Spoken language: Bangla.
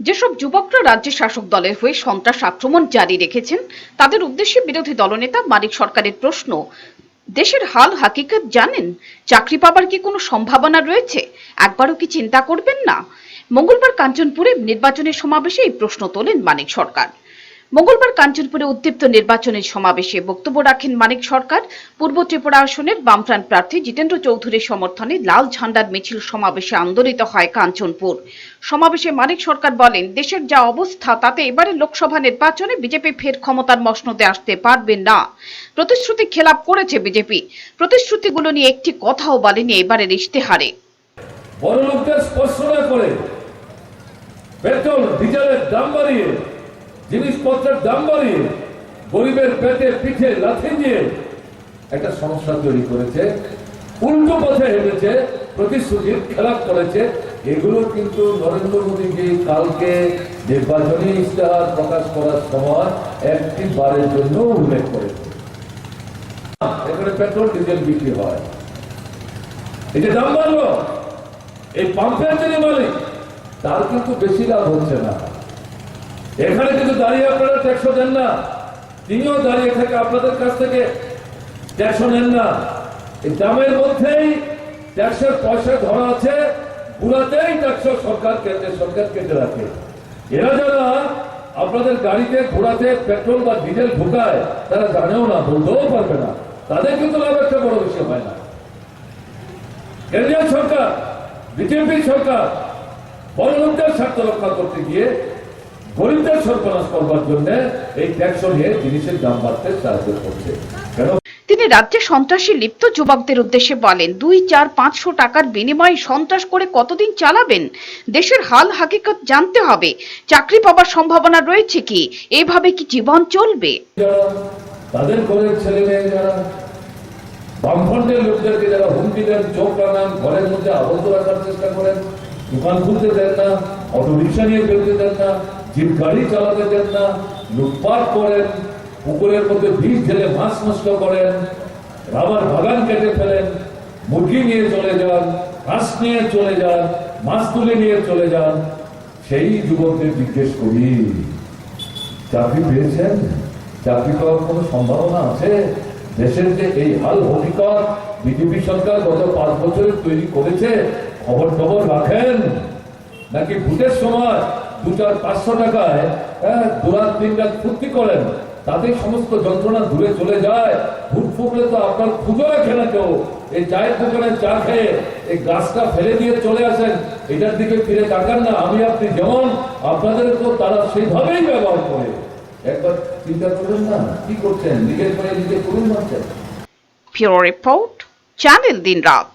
যেসব যুবকরা রাজ্যের শাসক দলের হয়ে সন্ত্রাস আক্রমণ জারি রেখেছেন, তাদের উদ্দেশ্যে বিরোধী দলনেতা মানিক সরকারের প্রশ্ন, দেশের হাল হাকিকত জানেন? চাকরি পাবার কি কোনো সম্ভাবনা রয়েছে? একবারও কি চিন্তা করবেন না? মঙ্গলবার কাঞ্চনপুরে নির্বাচনের সমাবেশে এই প্রশ্ন তোলেন মানিক সরকার। মঙ্গলবার কাঞ্চনপুরে উদ্দীপ্ত নির্বাচনের সমাবেশে বক্তব্য রাখেন মানিক সরকার। পূর্ব ত্রিপুরা আসনের বামফ্রান্ট প্রার্থী জিতেন্দ্র চৌধুরীর সমর্থনে লাল ঝান্ডার মিছিল সমাবেশে আন্দোলিত হয় কাঞ্চনপুর। সমাবেশে মানিক সরকার বলেন, দেশের যা অবস্থা, তাতে এবারে লোকসভা নির্বাচনে বিজেপি ফের ক্ষমতার মসনদে আসতে পারবে না। প্রতিশ্রুতি খেলাপ করেছে বিজেপি। প্রতিশ্রুতিগুলো নিয়ে একটি কথাও বলেনি এবারের ইশতেহারে। বড় লোকদের স্পর্শ না করে পেট্রোল ডিজেলের দাম বাড়িয়ে জিনিসপত্রের দাম বাড়িয়ে গরিবের পেটে পিঠে লাথি দিয়ে একটা সমস্যা তৈরি করেছে, উল্টো পথে হেঁটেছে, প্রতিশ্রুতির খেলাপ করেছে। এগুলো কিন্তু নরেন্দ্র মোদীজি কালকে নির্বাচনী ইশতেহার প্রকাশ করার সময় একটি বারের জন্য উল্লেখ করেছে। এখানে পেট্রোল, ডিজেল বিক্রি হয়। এই যে দাম বাড়লো, এই পাম্পের যিনি মালিক, তার কিন্তু বেশি লাভ হচ্ছে না। এখানে কিন্তু দাঁড়িয়ে আপনারা ট্যাক্স দেন না। তিনিও দাঁড়িয়ে থাকে আপনাদের কাছ থেকে ট্যাক্স নেন না। এই দামের মধ্যেই ট্যাক্সের পয়সা ধরা আছে পুরাতেই ট্যাক্স সরকার কেন্দ্রের সরকার কেটে রাখে। এরা যারা আপনাদের গাড়িতে, ঘোড়াতে পেট্রোল বা ডিজেল ঢুকায়, তারা জানেও না, বলতেও পারবে না। তাদের কিন্তু লাভ একটা বড় বিষয় হয় না। কেন্দ্রীয় সরকার, বিজেপি সরকার বড় লোকদের স্বার্থ রক্ষা করতে গিয়ে গরিবদের সর্বনাশ করবার জন্য এই ট্যাক্স নিয়ে জিনিসের দাম বাড়তে সাহায্য করছে। কেন? তিনি রাজ্যে সন্ত্রাসী লিপ্ত যুবকদের উদ্দেশ্যে বলেন দুই চার পাঁচশো টাকার বিনিময়ে সন্ত্রাস করে কতদিন চালাবেন? দেশের হাল হাকিকত জানতে হবে। চাকরি পাওয়ার সম্ভাবনা রয়েছে কি? এভাবে কি জীবন চলবে? তাদের ঘরের ছেলে মেয়ে যারা বামফ্রন্টের লোকদেরকে যারা হুমকি দেন চোখ রাঙান ঘরের মধ্যে আবদ্ধ রাখার চেষ্টা করেন দোকান খুলতে দেন না অটো রিক্সা নিয়ে বেরোতে দেন না জিপ গাড়ি চালাতে দেন না, লুটপাট করেন, পুকুরের মধ্যে বীজ ঢেলে মাছ নষ্ট করেন, রাবার বাগান কেটে ফেলেন, মুরগি নিয়ে চলে যান, হাঁস নিয়ে চলে যান, মাছ তুলে নিয়ে চলে যান। সেই যুবকদের জিজ্ঞেস করি, চাকরি পেয়েছেন? চাকরি পাওয়ার কোনো সম্ভাবনা আছে? দেশের যে এই হাল হকিকত বিজেপি সরকার গত পাঁচ বছরে তৈরি করেছে, খবর খবর রাখেন? নাকি ভূতের সময় দু চার পাঁচশো টাকায় হ্যাঁ, দু রাত তিন রাত করেন। তাতে সমস্ত যন্ত্রণা দূরে চলে যায়। ভুট ফুকলে তো আপনার খুঁজো রাখে না কেউ। এই চায়ের দোকানে চা খেয়ে এই গাছটা ফেলে দিয়ে চলে আসেন। এটার দিকে ফিরে তাকান না আমি আপনি যেমন আপনাদের তো তারা সেইভাবেই ব্যবহার করে। একবার চিন্তা করবেন না কি করছেন? নিজের পায়ে নিজে করুন মারছেন ব্যুরো রিপোর্ট চ্যানেল দিন রাত